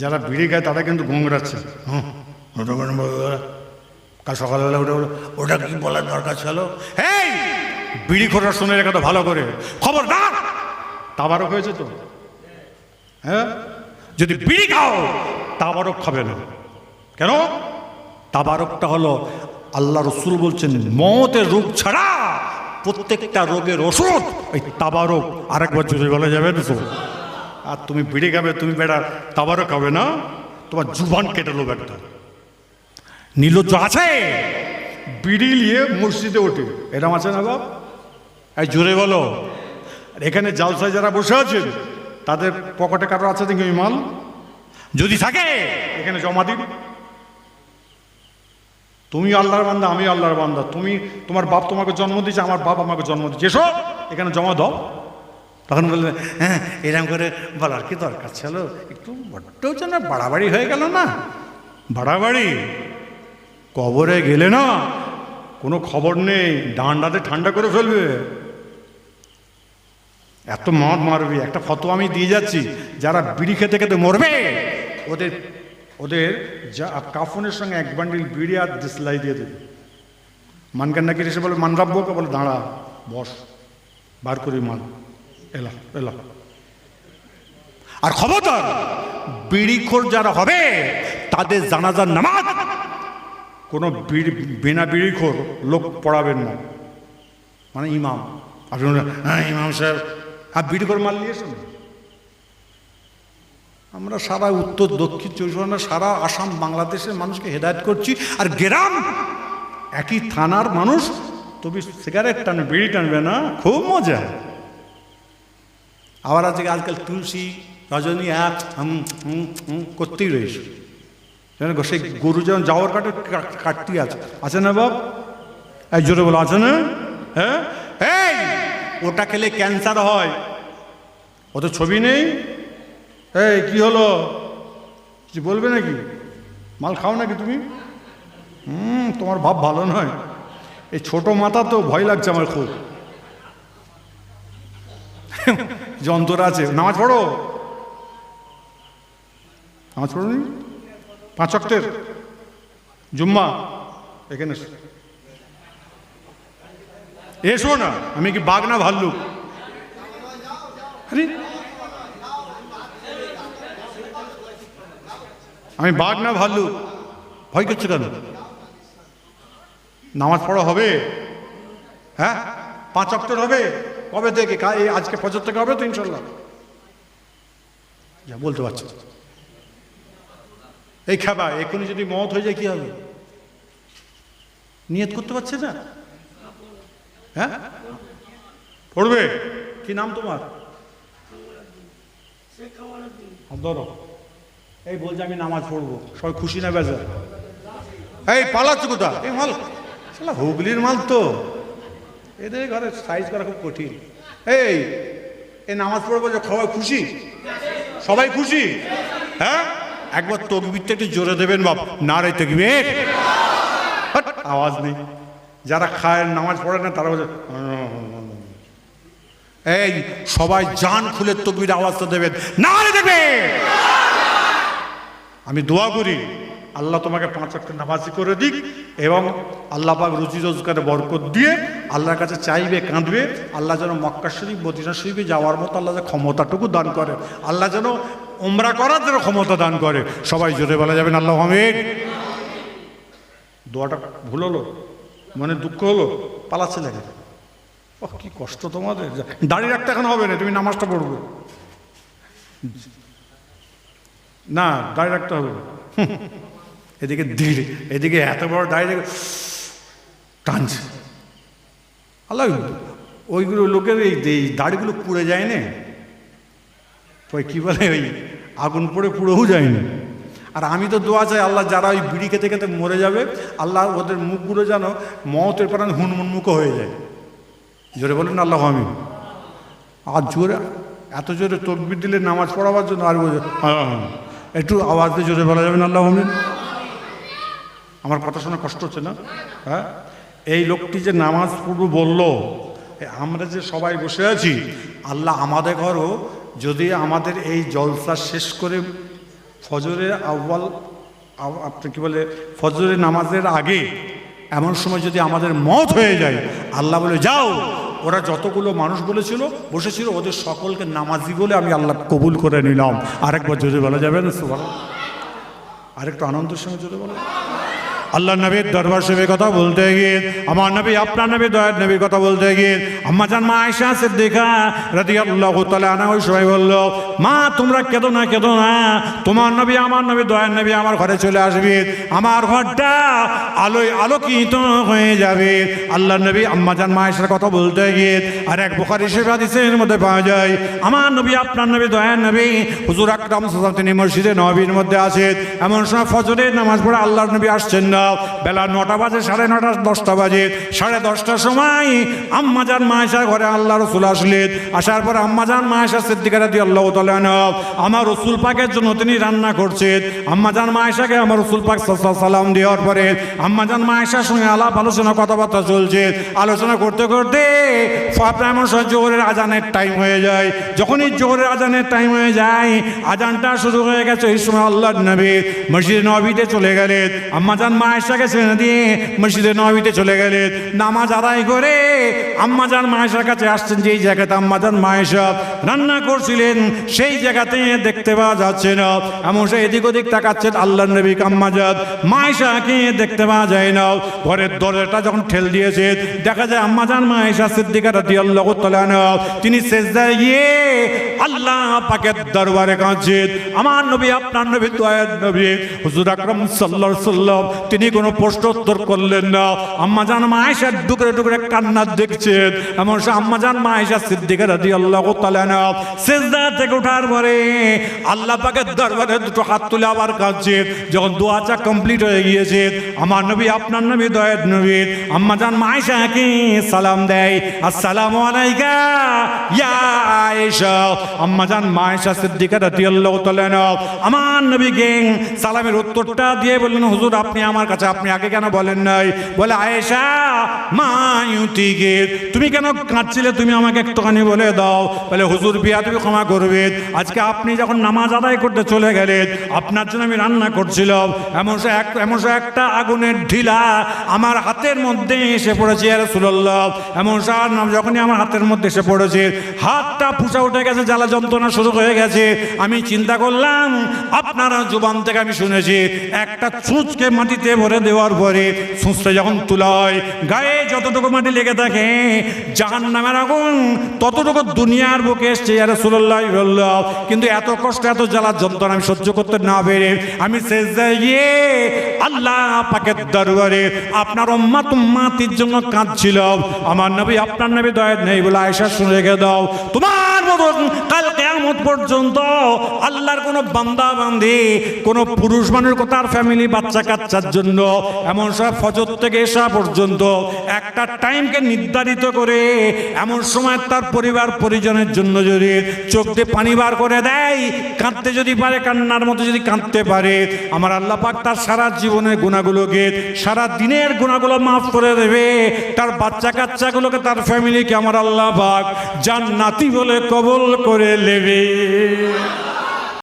যারা বিড়ি খায় তারা কিন্তু ঘুমড়াচ্ছে কাল সকালবেলা উঠে বলো, ওটা কি বলার দরকার ছিল? এই বিড়ি খোরার শুনে রেখে তো ভালো করে। খবর খবরদার তাবারক হয়েছে তো? হ্যাঁ? যদি বিড়ি খাও তাবারক খাবে না। কেন? তাবারকটা হলো আল্লাহ রসুল বলছেন মতের রোগ ছাড়া প্রত্যেকটা রোগের ওষুধ। ওই তাবারক আরেকবার যদি বলা যাবে না আর তুমি বিড়ি খাবে, তুমি বেড়া তাবারক খাবে না, তোমার জুবান কেটে নেব একটা নীলজ্জ আছে? বিড়ি নিয়ে মসজিদে ওঠে। এরম আছে না বাপ? এই জোরে বলো। এখানে জালসায় যারা বসে আছেন তাদের পকেটে কারও আছে দেখি মাল? যদি থাকে, এখানে জমা দিন তুমি আল্লাহর বান্দা, আমি আল্লাহর বান্দা। তুমি, তোমার বাপ তোমাকে জন্ম দিয়েছে, আমার বাপ আমাকে জন্ম দিয়েছে। এসো, এখানে জমা দাও। তখন বলবে হ্যাঁ এরকম করে বলার কি দরকার ছিল? একটু বড্ড যেন বাড়াবাড়ি হয়ে গেল না। বাড়াবাড়ি। কবরে গেলে না কোনো খবর নেই, ডান্ডাতে ঠান্ডা করে ফেলবে। এত মদ মারবি, একটা ফটো আমি দিয়ে যাচ্ছি, যারা বিড়ি খেতে খেতে মরবে, ওদের ওদের যা কাফনের সঙ্গে এক বান্ডিল বিড়ি আর দিসলাই দিয়ে দেবে। মানকান্নাকে এসে বলে মানরাব্যকে বলে, দাঁড়া, বস, বার করি মান এলা এলা। আর খবরদার, বিড়িখোর যারা হবে, তাদের জানাজার নামাজ। কোনো বিড়ি, বিনা বিড়িখোর লোক পড়াবেন না। মানে ইমাম। আপনি হ্যাঁ ইমাম সাহেব। আর বিড়িখোর মাল নিয়েছেন আমরা সারা উত্তর, দক্ষিণ চব্বিশ পরগনা, সারা আসাম, বাংলাদেশের মানুষকে হেদায়ত করছি। আর গ্রাম, একই থানার মানুষ, তবে সিগারেট টানবে বিড়ি টানবে না। খুব মজা। আবার আজকে আজকাল তুলসী রজনী এক হুম হুম হুম করতেই রয়েছে। গো, সেই গরু যেমন যাওয়ার কাটে কাটতি আছে। আছে না বাপ? এক জোরে বলো আছে না? হ্যাঁ? ওটা খেলে ক্যান্সার হয়। ও তো ছবি নেই? এই কি হলো? কিছু বলবে নাকি? মাল খাও নাকি তুমি? হুম তোমার ভাব ভালো নয়। এই ছোট মাথা তো ভয় লাগছে আমার খুব। যন্ত্র আছে। নামাজ পড়ো। নামাজ পড়ো নি? পাঁচ অক্টের জুম্মা। এখানে এসো। না, আমি কি বাঘ না ভাল্লুক? আমি বাঘ না ভাল্লুক? ভয় করছ কেন? নামাজ পড়া হবে। হ্যাঁ? পাঁচ অক্টোর হবে। কবে থেকে এই আজকে ফজর থেকে হবে তো ইনশাল্লাহ যা বলতে পারছ। এই খাবা এখনই যদি মত হয়ে যায় কি হবে? নিয়ত করতে পারছে না? হ্যাঁ? পড়বে? কি নাম তোমার? হাত ধরো। এই বলছে আমি নামাজ পড়ব। সবাই খুশি না বেজা এই পালাচ্ছ কোথা এই মাল হুগলির মাল তো। এদের ঘরে সাইজ করা খুব কঠিন। এই এই নামাজ পড়ব যে সবাই খুশি? সবাই খুশি? হ্যাঁ? একবার তকবিরটা একটু জোরে দেবেন বাপ। না রে তকবির। আওয়াজ নেই। যারা খায়, নামাজ পড়ে না, তারা বলছে এই, সবাই জান খুলে তকবির আওয়াজটা দেবেন। না রে দেবে আমি দোয়া করি। আল্লাহ তোমাকে পাঁচ একটা নামাজি করে দিক এবং আল্লাহ পাক রুজি রোজগারে বরকত দিয়ে আল্লাহর কাছে চাইবে, কাঁদবে, আল্লাহ যেন মক্কা শরীফ, মদিনা শরীফে যাওয়ার মতো আল্লাহ যে ক্ষমতাটুকু দান করে, আল্লাহ যেন ওমরা করার যেন ক্ষমতা দান করে। সবাই জোরে বলা যাবেন আল্লাহ হামিদ দোয়াটা ভুল হলো, মনে দুঃখ হলো, পালাচ্ছে লাগে ও কি কষ্ট তোমাদের। দাঁড়িয়ে রাখতে এখন হবে না, তুমি নামাজটা পড়বে। না দাঁড়িয়ে রাখতে হবে। এদিকে ধীরে এদিকে এত বড় দাড়ি রেখে টানছে। আল্লাহ, ওইগুলো লোকের এই দাড়িগুলো পুড়ে যায় না ওই কী বলে, ওই আগুন পড়ে পুড়েও যায়নি। আর আমি তো দোয়া চাই, আল্লাহ যারা ওই বিড়ি খেতে খেতে মরে যাবে, আল্লাহ ওদের মুখগুলো যেন মতের প্রাণ হুনমুন্মুখ হয়ে যায়। জোরে বলেন আল্লাহ আমি আর জোরে, এত জোরে তকবির দিলে নামাজ পড়াবার জন্য আর একটু আওয়াজ দিয়ে জোরে বলা যাবে না, আল্লাহ আমিন? আমার কথা শোনা কষ্ট হচ্ছে না? হ্যাঁ? এই লোকটি যে নামাজ পড়ব বলল আমরা যে সবাই বসে আছি, আল্লাহ আমাদের ঘরও যদি আমাদের এই জলসা শেষ করে ফজরের আউ্বাল আউ- আপনি কি বলে, ফজরের নামাজের আগে এমন সময় যদি আমাদের মত হয়ে যায়, আল্লাহ বলে, যাও। ওরা যতগুলো মানুষ বলেছিল, বসেছিল, ওদের সকলকে নামাজি বলে আমি আল্লাহ কবুল করে নিলাম। আরেকবার জোরে বলা যাবে না সুবহান- আরেকটু আনন্দের সঙ্গে জোরে বলা। আল্লাহ নবীর দরবার সেবে কথা বলতে গিয়ে, আমার নবী, আপনার নবী, দয়ার নবীর কথা বলতে গিয়ে, আম্মা জান, মা আয়সা সিদ্দিকা রাদিয়াল্লাহু তাআলা আনা ওই সময় বলল, মা, তোমরা কেঁদো না কেঁদো না। তোমার নবী, আমার নবী, দয়ার নবী আমার ঘরে চলে আসবে। আমার ঘরটা আলোয় আলোকিত হয়ে যাবে। আল্লাহ নবী, আম্মা জান, মা আয়সার কথা বলতে গিয়ে, আর এক বুখারী শরীফ হাদিসের মধ্যে পাওয়া যায়, আমার নবী, আপনার নবী, দয়ার নবী, হুজুর আকরাম তিনি মসজিদে নবীর মধ্যে আছেন এমন সময় ফজরের নামাজ পড়ে আল্লাহর নবী আসছেন না। বেলা নটা বাজে, সাড়ে নটা, দশটা বাজে। সাড়ে দশটার সময় আম্মাজান মায়েশা ঘরে আল্লাহ রসুল আসলেন। আসার পর আম্মাজান মায়েশা সিদ্দিকারা দিয়ে আল্লাহ তালান আমার রসুল পাকের জন্য তিনি রান্না করছেন। আম্মাজান মায়েশাকে আমার রসুল পাক সালাম দেওয়ার পরে আম্মাজান মায়েশার সঙ্গে আলাপ আলোচনা, কথাবার্তা চলছে। আলোচনা করতে করতে এমন সময় জোহরের আজানের টাইম হয়ে যায়। যখনই জোহরের আজানের টাইম হয়ে যায়, আজানটা শুরু হয়ে গেছে। এই সময় আল্লাহ নবী মসজিদ নবীতে চলে গেলেন। আম্মাজান মায়েশাকে ছেড়ে দিয়ে মসজিদে নবীতে চলে গেলেন নামাজ আদায় করে আম্মাজান মায়েশার কাছে আসছেন, যেই জায়গাতে আম্মাজান মায়েশা রান্না করছিলেন, সেই জায়গাতে দেখতে পাওয়া যাচ্ছে না। এমন সে এদিক ওদিক তাকাচ্ছেন আল্লাহ নবী আম্মাজাদ মায়েশাকে দেখতে পাওয়া যায় না। ঘরের দরজাটা যখন ঠেল দিয়েছে, দেখা যায় আম্মাজান মায়েশা সিদ্দিকা তাআলা আনহা, তিনি সেজদায় গিয়ে আল্লাহ পাকের দরবারে কাঁদছেন। আমার নবী, আপনার নবী, দয়ার নবী, হুজুর আকরাম আলাইহি সাল্লাম তিনি কোনো প্রশ্ন উত্তর করলেন না। আম্মাজান মায়েশা টুকরে টুকরে কান্না দেখছেন। এমন সে আম্মাজান মায়েশা সিদ্দিকা রাদিয়াল্লাহু তাআলা আনহা সেজদা থেকে ওঠার পরে আল্লাহ পাকের দরবারে দুটো হাত তুলে আবার কাঁদছে যখন দোয়াটা কমপ্লিট হয়ে গিয়েছে, আমার নবী, আপনার নবী, দয়ার নবী, আম্মাজান মায়েশাকে সালাম দেয়। আসসালামু আলাইকা, ইয়া আয়েশা। আম্মাজান মায়েশা সিদ্দিকা রাদিয়াল্লাহু তাআলা আমার নবীকে সালামের উত্তরটা দিয়ে বললেন, হুজুর, আপনি আমার কাছে আপনি আগে কেন বলেন নাই? বলে, আয়েশা, মা ইউতিকে, তুমি কেন কাঁদছিলে? তুমি আমাকে একটুখানি বলে দাও। বলে, হুজুর বিয়া তুমি ক্ষমা করবে। আজকে আপনি যখন নামাজ আদায় করতে চলে গেলেন, আপনার জন্য আমি রান্না করছিলাম। এমন এক এমন একটা আগুনের ঢিলা আমার হাতের মধ্যে এসে পড়েছে আর সুল্লাহ এমন সার নাম যখনই আমার হাতের মধ্যে এসে পড়েছে, হাতটা ফুসা উঠে গেছে, জ্বালা যন্ত্রণা শুরু হয়ে গেছে। আমি চিন্তা করলাম, আপনার জুবান থেকে আমি শুনেছি, একটা ছুঁচকে মাটিতে ভরে দেওয়ার পরে ছুঁচটা যখন তোলা হয় গায়ে যতটুকু মাটি লেগে থাকে জাহান নামের আগুন, ততটুকু দুনিয়ার বুকে এসছে আর বললাম কিন্তু এত কষ্ট, এত জ্বালা, যন্ত্রণা আমি সহ্য করতে না পেরে আমি শেষ গিয়ে আল্লাহ পাকের দরবারে আপনার উম্মাত উম্মাতির জন্য কাঁদছিল আমার নবী, আপনার নবী দয়া নেই বলে আয়সা শুনে রেখে দাও। তোমার মতন কাল কেমন পর্যন্ত আল্লাহর কোনো বান্দা বান্ধি কোনো পুরুষ মানুষ তার ফ্যামিলি বাচ্চা কাচ্চার জন্য এমন সব ফজর থেকে এসা পর্যন্ত একটা টাইমকে নির্ধারিত করে এমন সময় তার পরিবার পরিজনের জন্য যদি চোখ দিয়ে পানি বার করে দেয়, কাঁদতে যদি পারে, কান্নার মতো যদি কাঁদতে পারে, আমার আল্লাহ পাক তার সারা জীবনের গুণাগুলোকে, সারা দিনের গুণাগুলো মাফ করে দেবে। তার বাচ্চা কাচ্চাগুলোকে তার ফ্যামিলিকে আমার আল্লাহ পাক জান্নাতি বলে কবল করে নেবে। você.